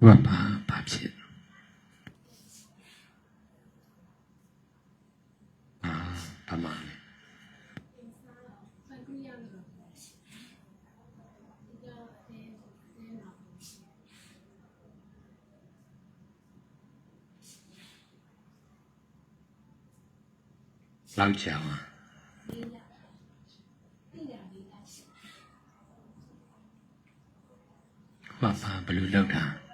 万八八千，啊，干嘛呢？老蒋啊！爸爸不留留他。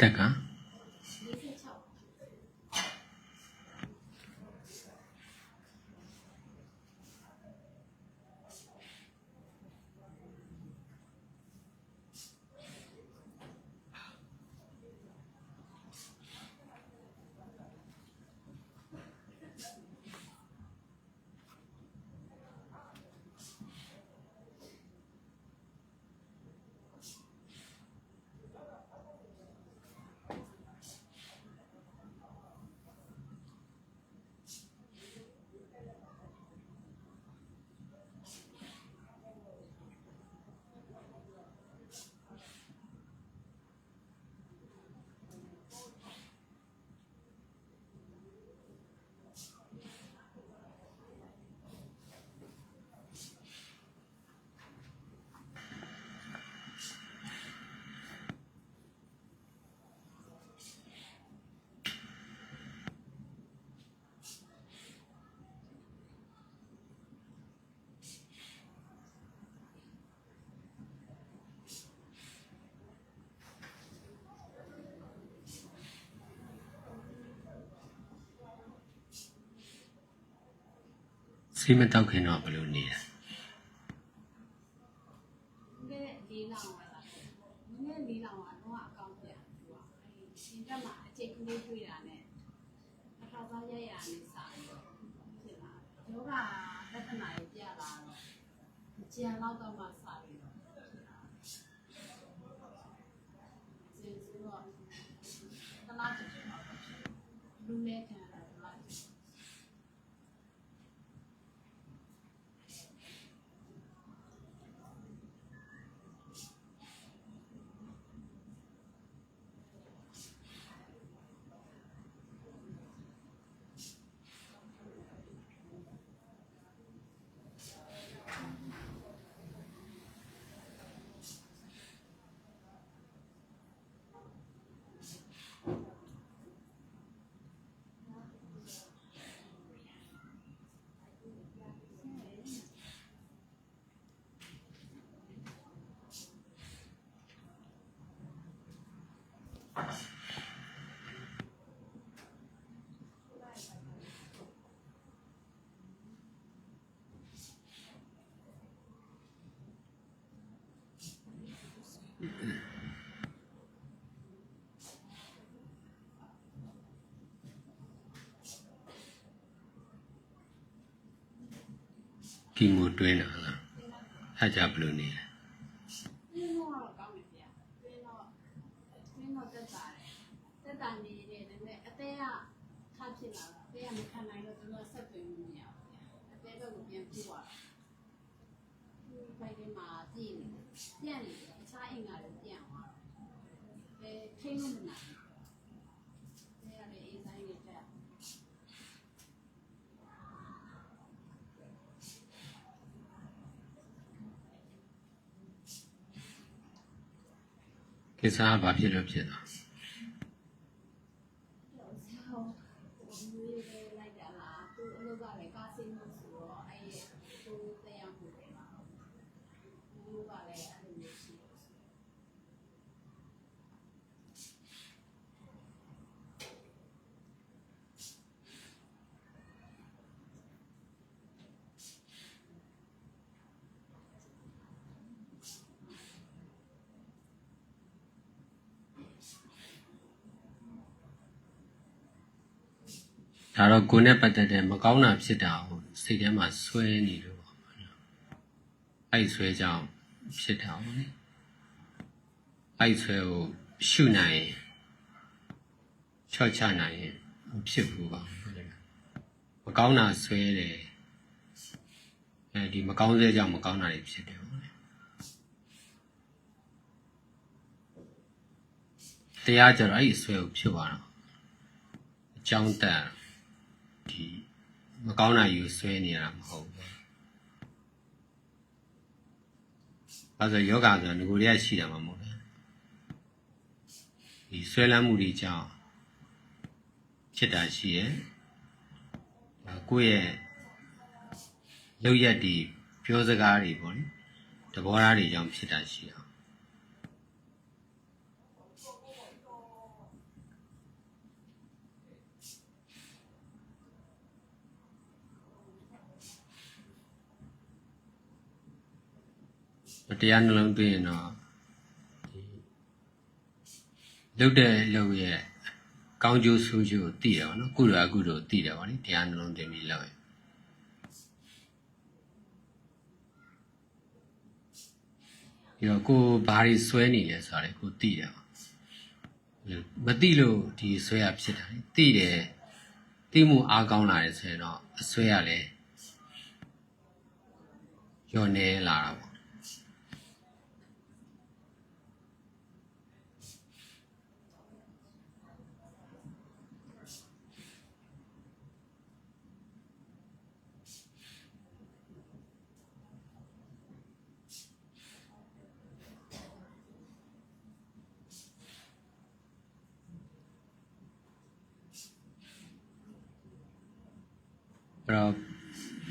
တက်က ဆေးမတောက်ခင်တော့ဘယ်လိုနေလဲ ကီမိုတွင်းတာလားအဲ့ကြဘယ်လိုနေလဲ ကိစ္စကဘာဖြစ်လို့ဖြစ်တာ တော့ဆရာဟိုမျိုးလေးလိုက်တာလားသူအလုပ်ကလည်းကားစင်းလို့ဆိုတော့အဲ့ဒီသူတရားမှုတွေပါဘူးကလည်းအဲ့လိုမျိုးရှိလို့ ဒါတော့ကိုယ်နဲ့ပတ်သက်တဲ့မကောင်းတာဖြစ်တာကိုစိတ်ထဲမှာဆွဲနေလို့ပေါ့နော်အဲ့ဒီဆွဲကြောင့်ဖြစ်တာပေါ့လေအဲ့ဒီဆွဲကိုရှုနိုင်ရင်ချော့ချနိုင်ရင်မဖြစ်ဘူးပါဟုတ်တယ်မကောင်းတာဆွဲတယ်အဲဒီမကောင်းစေကြောင့်မကောင်းတာတွေဖြစ်တယ်ပေါ့လေတရားကြတော့အဲ့ဒီဆွဲကိုဖြစ်သွားတော့အကြောင်းတက် ဒီမကောင်းတာယူဆွဲနေရတာမဟုတ်ဘူး။အဲဆိုယောဂဆိုတာငကိုယ်တည်းရှိတာမှမဟုတ်ဘူး။ဒီဆွဲလမ်းမှုတွေကြောင့်ဖြစ်တာရှိရဲ့။ဒါကိုယ့်ရဲ့လောက်ရက်ဒီပြောစကားတွေပေါ့လေ။တဘောထားတွေကြောင့်ဖြစ်တာရှိအောင် တရားနှလုံးသွင်းရင်တော့ဒီလုတ်တဲ့လုတ်ရဲ့ကောင်းကျိုးဆိုးကျိုးကိုသိတယ်ဗောနော်ကုသိုလ်အကုသိုလ်ကိုသိတယ်ဗောလေတရားနှလုံးသွင်းပြီးလောက်ရင်ဒီတော့ကိုဘာတွေဆွဲနေလဲဆိုတာလေကိုသိတယ်ဗောမသိလို့ဒီဆွဲရဖြစ်တာလေသိတယ်သိမှုအားကောင်းလာတယ်ဆိုရင်တော့အဆွဲရလဲညော်နေလာတာဗော အဲ့တော့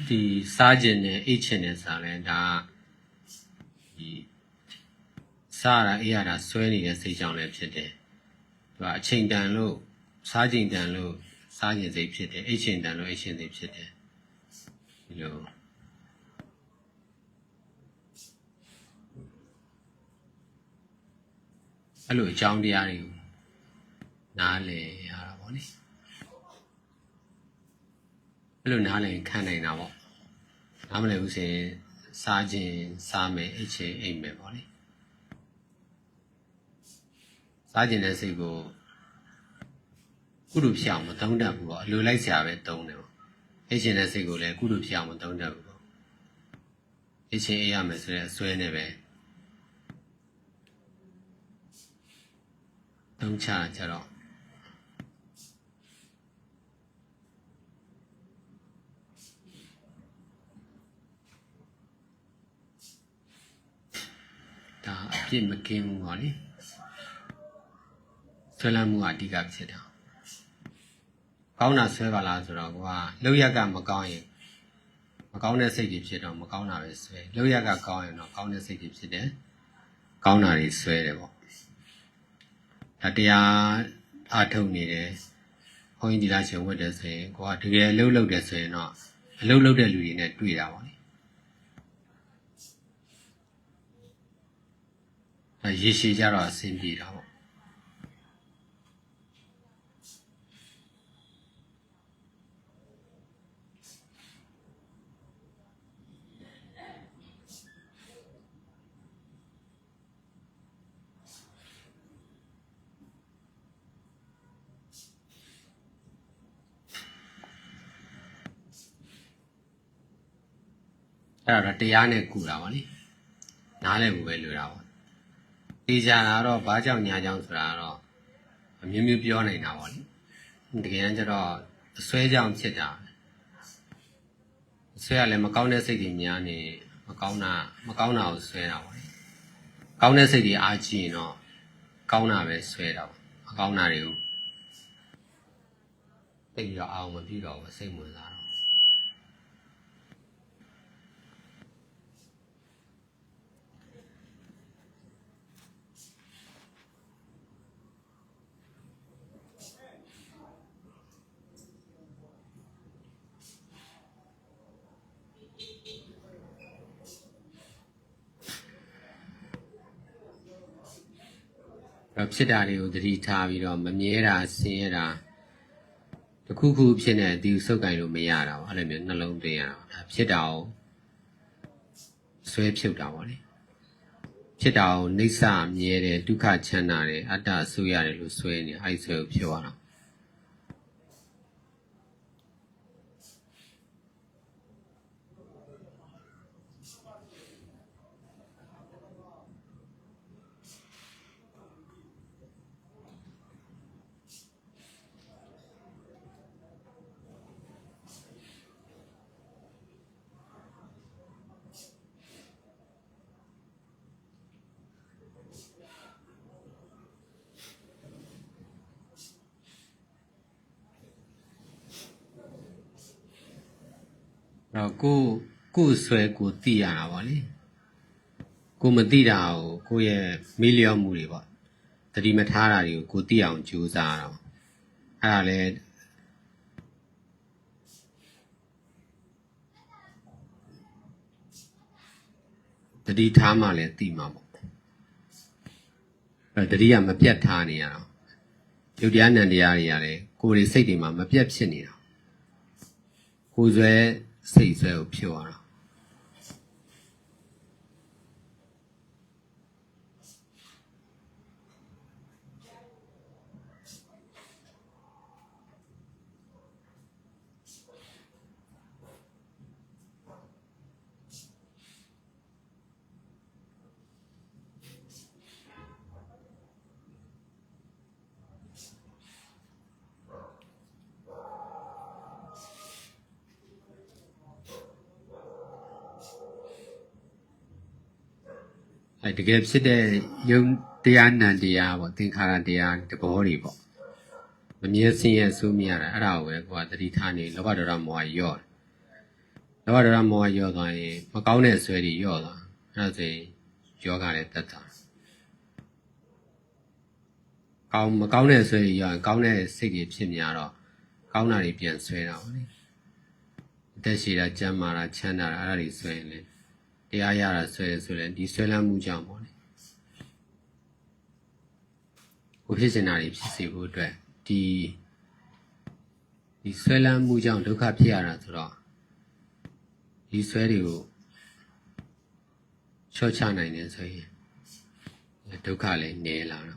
ဒီစားခြင်းနဲ့အိတ်ခြင်းနဲ့စားလဲဒါဒီစားရအေးရတာဆွဲနေတဲ့စိတ်ကြောင့်လည်းဖြစ်တယ်သူကအချိန်တန်လို့စားခြင်းတန်လို့စားခြင်းစိတ်ဖြစ်တယ်အိတ်ခြင်းတန်လို့အိတ်ခြင်းစိတ်ဖြစ်တယ်ဒီလိုအဲ့လိုအကြောင်းတရားတွေကိုနားလည်ရတာပေါ့လေ အဲ့လိုနားလည်ခံနိုင်တာပေါ့နားမလည်ဘူးဆိုရင်စားခြင်းစားမယ်အိတ်ချင်အိတ်မယ်ပေါ့လေစားခြင်းတဲ့စိတ်ကိုကုသိုလ်ဖြစ်အောင်မသုံးတတ်ဘူးပေါ့အလိုလိုက်စရာပဲသုံးတယ်ပေါ့အိတ်ချင်တဲ့စိတ်ကိုလည်းကုသိုလ်ဖြစ်အောင်မသုံးတတ်ဘူးပေါ့အိတ်ချင်အိတ်ရမယ်ဆိုတဲ့အစွဲနဲ့ပဲသုံးချတာကြတော့ ဒါအပြစ်မကင်းဘူးပါလေဆွဲလန်းမှုကအဓိကဖြစ်တာကောင်းတာဆွဲပါလားဆိုတော့ကွာလောက်ရက်ကမကောင်းရင်မကောင်းတဲ့စိတ်တွေဖြစ်တော့မကောင်းတာပဲဆွဲလောက်ရက်ကကောင်းရင်တော့ကောင်းတဲ့စိတ်တွေဖြစ်တယ်ကောင်းတာတွေဆွဲတယ်ပေါ့ဒါတရားအားထုတ်နေတယ်ဘုန်းကြီးဒီလားရှင်ဝတ်တယ်ဆိုရင်ကိုကတကယ်အလုပ်လုပ်တယ်ဆိုရင်တော့အလုပ်လုပ်တဲ့လူတွေနဲ့တွေ့တာပါလေ ရေရှည်ကြတော့အဆင်ပြေတာပေါ့အဲ့ဒါတော့တရားနဲ့ကူတာပါလေနားလည်ဖို့ပဲလိုတာပေါ့ တေချာတာတော့ဘာကြောင့်ညာကြောင့်ဆိုတာတော့အမျိုးမျိုးပြောနေတာပေါ့လေတကယ်တမ်းကျတော့အစွဲကြောင့်ဖြစ်တာပဲအစွဲကလည်းမကောင်းတဲ့စိတ်တွေများနေမကောင်းတာမကောင်းတာကိုဆွဲတာပေါ့လေကောင်းတဲ့စိတ်တွေအားကြီးရင်တော့ကောင်းတာပဲဆွဲတာပေါ့မကောင်းတာတွေကိုတိတ်ပြီးတော့အောင်မပြီးတော့ဘူးစိတ်ဝင်စား တော့အဲ့ဖြစ်တာတွေကိုသတိထားပြီးတော့မမြဲတာဆင်းရဲတာတစ်ခုခုဖြစ်နေဒီစုပ်ကင်လို့မရတာပေါ့အဲ့လိုမျိုးနှလုံးသွင်းရတာပေါ့ဒါဖြစ်တာကိုဆွဲဖြုတ်တာပေါ့လေဖြစ်တာကိုနှိစ္စမြဲတယ်ဒုက္ခချမ်းသာတယ်အတ္တအဆူရတယ်လို့ဆွဲနေအဲ့ဒီဆွဲကိုဖြုတ်ရတာ အဲ့ တော့ကိုယ်ကိုယ်ဆွဲကိုသိရတာပေါ့လေကိုမသိတာကိုကိုယ့်ရဲ့မိလျော့မှုတွေပေါ့တတိမထားတာတွေကိုကိုသိအောင်ကြိုးစားရတာပေါ့အဲ့ဒါလဲတတိထားမှလည်းသိမှာပေါ့အဲ့တတိကမပြတ်ထားနေရတာယုတ်တရားနံတရားတွေကလည်းကိုယ်တွေစိတ်တွေမှာမပြတ်ဖြစ်နေတာကိုယ်ဆွဲ စိတ်ဆွဲကိုဖြုတ်ရတာ အဲတကယ်ဖြစ်တဲ့ယုံတရားနံတရားပေါ့သင်္ခါရတရားတဘောတွေပေါ့မမြဲစင်းရဲဆိုးမြရတာအဲ့ဒါကိုပဲကိုကသတိထားနေလောဘဒေါသမောဟရော့တယ်လောဘဒေါသမောဟရော့သွားရင်မကောင်းတဲ့အစွဲတွေရော့သွားအဲ့ဒါဆိုရင်ယောဂလည်းတက်တာကောင်းမကောင်းတဲ့အစွဲတွေရော့ရင်ကောင်းတဲ့စိတ်တွေဖြစ်များတော့ကောင်းတာတွေပြန်ဆွဲတာပေါ့လေအသက်ရှည်တာကျန်းမာတာချမ်းသာတာအဲ့ဒါတွေဆွဲရင်လေ တရားရတာဆွဲတယ်ဆိုရင်ဒီဆွဲလန်းမှုကြောင့်ပေါ့လေကိုဖြစ်စင်တာတွေဖြစ်စေဖို့အတွက်ဒီဒီဆွဲလန်းမှုကြောင့်ဒုက္ခဖြစ်ရတာဆိုတော့ဒီဆွဲတွေကိုချော့ချနိုင်တယ်ဆိုရင်ဒုက္ခလည်းနည်းလာတော့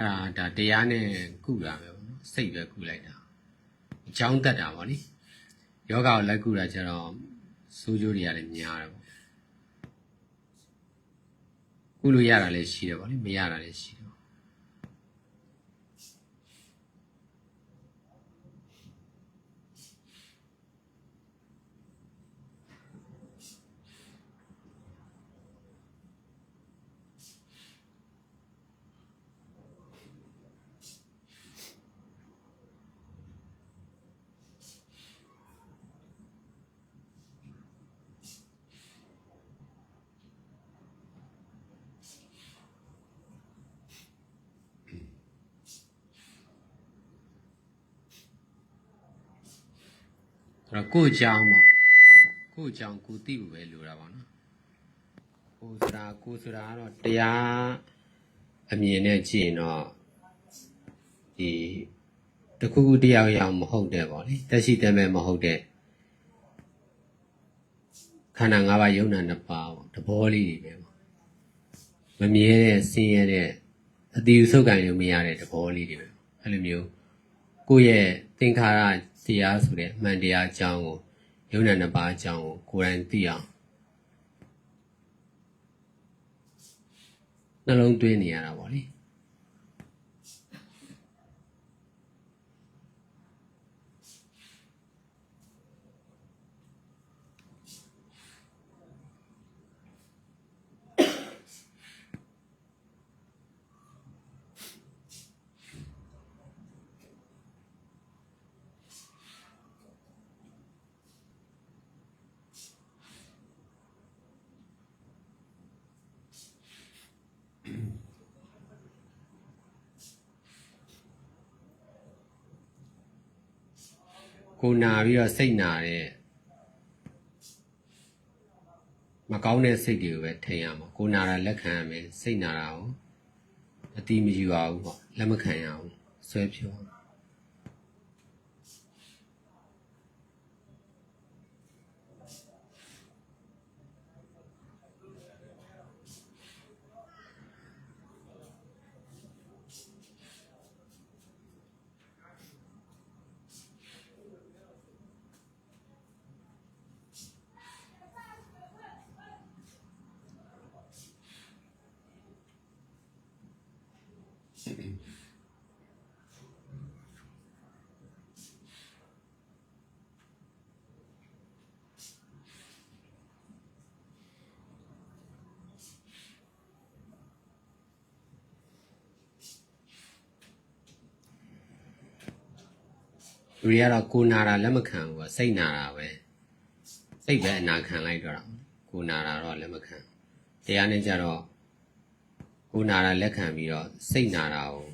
အဲ့ဒါဒါတရားနဲ့ကုတာပဲပေါ့နော်စိတ်ပဲကုလိုက်တာအကြောင်းတက်တာပေါ့လေယောဂကိုလိုက်ကုတာကျတော့စိုးကျိုးတွေကလည်းများတယ်ပေါ့ကုလို့ရတာလည်းရှိတယ်ပေါ့လေမရတာလည်းရှိတယ် တော့ကိုယ့်အကြောင်းပေါ့ကိုယ့်အကြောင်းကိုသိဖို့ပဲလိုတာပေါ့နော်ကိုယ်ဆိုတာကိုယ်ဆိုတာကတော့တရားအမြင်နဲ့ကြည့်ရင်တော့ဒီတစ်ခုခုတရားရအောင်မဟုတ်တဲ့ပေါ့လေတက်ရှိတယ်မဲ့မဟုတ်တဲ့ခန္ဓာ၅ပါးယုံနာနှစ်ပါးပေါ့သဘောလေးတွေပဲပေါ့မမြဲတဲ့ဆင်းရဲတဲ့အတိအဆုတ်ကံရုံမရတဲ့သဘောလေးတွေပဲပေါ့အဲ့လိုမျိုး ကိုယ့်ရဲ့သင်္ခါရတရားဆိုတဲ့အမှန်တရားအကြောင်းကိုယုံနာနှစ်ပါးအကြောင်းကိုကိုယ်တိုင်သိအောင်နှလုံးသွင်းနေရတာပေါ့လေ ကိုနာပြီးတော့စိတ်နာတဲ့မကောင်းတဲ့စိတ်တွေကိုပဲထိန်ရမှာကိုနာတာလက်ခံရမယ်စိတ်နာတာကိုအတိမယူရဘူးပေါ့လက်မခံရဘူးဆွဲဖြော လူတွေကတော့ကိုနာတာလက်မခံဘူးပေါ့စိတ်နာတာပဲစိတ်ပဲအနာခံလိုက်တော့တာကိုနာတာတော့လက်မခံတရားနဲ့ကြတော့ကိုနာတာလက်ခံပြီးတော့စိတ်နာတာကို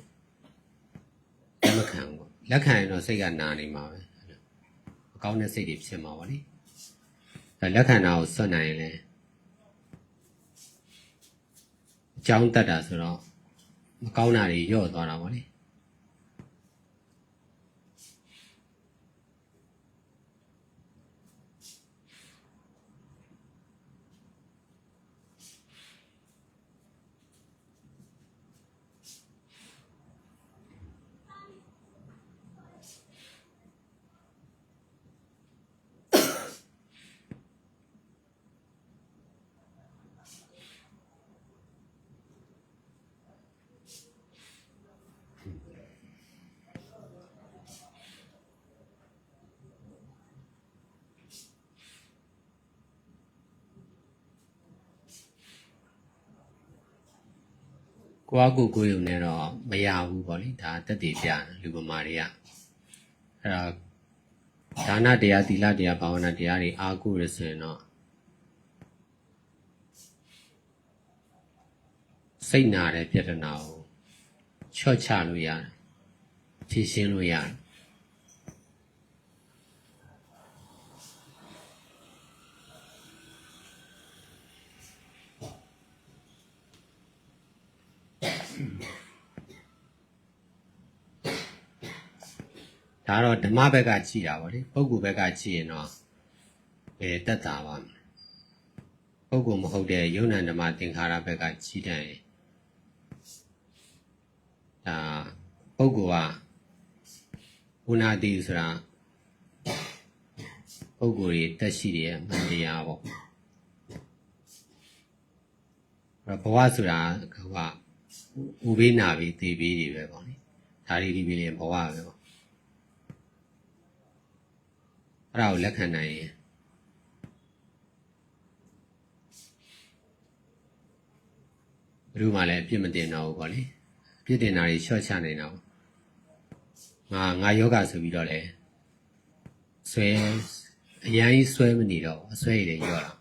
လက်မခံဘူးပေါ့လက်ခံရင်တော့စိတ်ကနာနေမှာပဲအကောင်းတဲ့စိတ်တွေဖြစ်မှာပေါ့လေအဲလက်ခံတာကိုစွန့်နိုင်ရင်လည်းအကြောင်းတက်တာဆိုတော့မကောင်းတာတွေညော့သွားတာပေါ့လေ ကိုယ့်အကူကိုယ်ယုံနေတော့မရဘူးပေါ့လေဒါတက်တည်ပြလူပမာတွေကအဲ့ဒါဒါနတရားသီလတရားဘာဝနာတရားတွေအားကိုးရဆိုရင်တော့စိတ်နာတဲ့ပြဿနာကိုချော့ချလို့ရတယ်ဖြေရှင်းလို့ရတယ် ဒါတော့ဓမ္မဘက်ကကြည်တာပေါ့လေပုဂ္ဂိုလ်ဘက်ကကြည်ရင်တော့အဲတက်တာပါမယ်ပုဂ္ဂိုလ်မဟုတ်တဲ့ယုံနာဓမ္မသင်္ခါရဘက်ကကြည်တယ်ဒါပုဂ္ဂိုလ်ကဥနာတိဆိုတာပုဂ္ဂိုလ်တွေတက်ရှိတယ်အမှန်တရားပေါ့အဲ့တော့ဘဝဆိုတာကဥပိနာပြီးသိပြီးတွေပဲပေါ့လေဒါတွေဒီပြီးရင်ဘဝပဲပေါ့ အဲ့ဒါကိုလက်ခံနိုင်ရင်ဘယ်သူမှလည်းအပြစ်မတင်တော့ဘူးပေါ့လေအပြစ်တင်တာတွေရှော့ချနိုင်တော့ငါငါယောဂဆိုပြီးတော့လေဆွဲအရင်ကြီးဆွဲမနေတော့ဘူးအဆွဲရည်တွေရော့တာ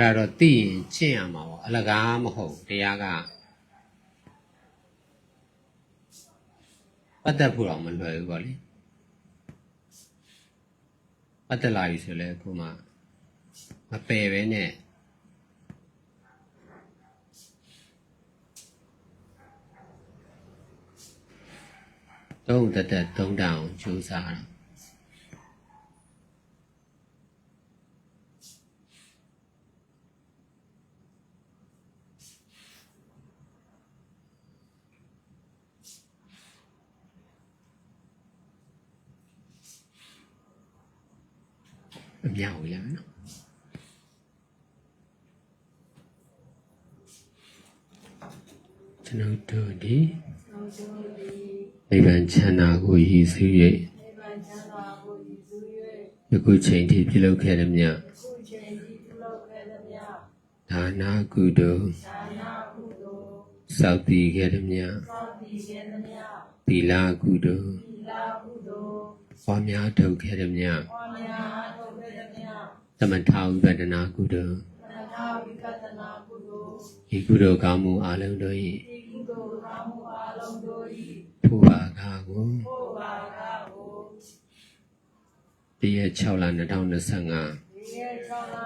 အဲ့တော့သိရင်ကျင့်ရမှာပေါ့အလကားမဟုတ်ဘူးတရားကပတ်သက်ဖို့တော့မလွယ်ဘူးပေါ့လေပတ်သက်လာပြီဆိုလဲခုမှမပယ်ပဲနဲ့တသုံးသက်သက်သုံးတန်အောင်ကြိုးစားတော့ အမြောက်ရမယ်နော်ကျွန်တော်တို့ဒီသောတုတိနိဗ္ဗာန်ချမ်းသာကိုရည်စူး၍နိဗ္ဗာန်ချမ်းသာကိုရည်စူး၍ယခုချိန်ထိပြုလုပ်ခဲ့သည်မြတ်ခုချိန်ဒီပြုလုပ်ခဲ့သမျှဒါနာကုသိုလ်ဒါနကုသိုလ်စောင့်တည်ခဲ့သည်မြတ်သောတိခဲ့သမျှသီလကုသိုလ်သီလကုသိုလ်ပွားများထုတ်ခဲ့သည်မြတ်ပွားများထုတ်ခဲ့သမျှ သမထဝိပဒနာကုသိုလ်သနထာဝိပဿနာကုသိုလ်ဤကုသိုလ်ကောင်းမှုအလုံးတို့၏ဒီကုသိုလ်ကောင်းမှုအလုံးတို့၏ထိုပါကကိုဘုရားကကိုတရက်6လ2025ဒီရဲ့6လ2025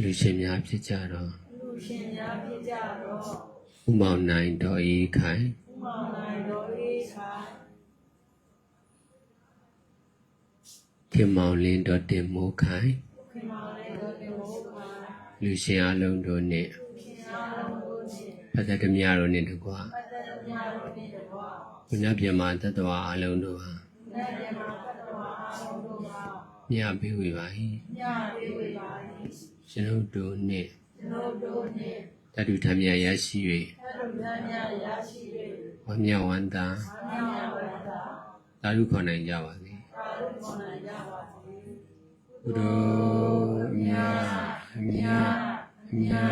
လူရှင်များဖြစ်ကြတော့လူရှင်များဖြစ်ကြတော့ဥမောင်နိုင်တော်ဤခိုင်ဥမောင်နိုင်တော်၏ခိုင် ခင်မောင်လင်းတော်တင်မိုးခိုင်ခင်မောင်လေးတော်တင်မိုးခိုင်လူရှင်အလုံးတို့နှင့်ရှင်အားလုံးတို့နှင့်ပတ္တကမြတို့နှင့်တကွာပတ္တရမြတ်တို့နှင့်တကွာဘုရားပြမတတ္တဝါအလုံးတို့ဟာနတ်မြတ်မှာပတ္တဝါအားလုံးတို့ကမြတ်ပေးဝေပါ၏ညပေးဝေပါ၏ကျွန်ုပ်တို့နှင့်ကျွန်တော်တို့နှင့်တတုထမြတ်ရရှိသတ္တမြတ်များရရှိ၍၍ဝမ်းမြောက်ဝမ်းသာဝမ်းမြောက်ဝမ်းသာသာဓုခေါ်နိုင်ကြပါ ဘုရောအမြတ်အမြတ်အမြတ်ယူတော်မူကြပါ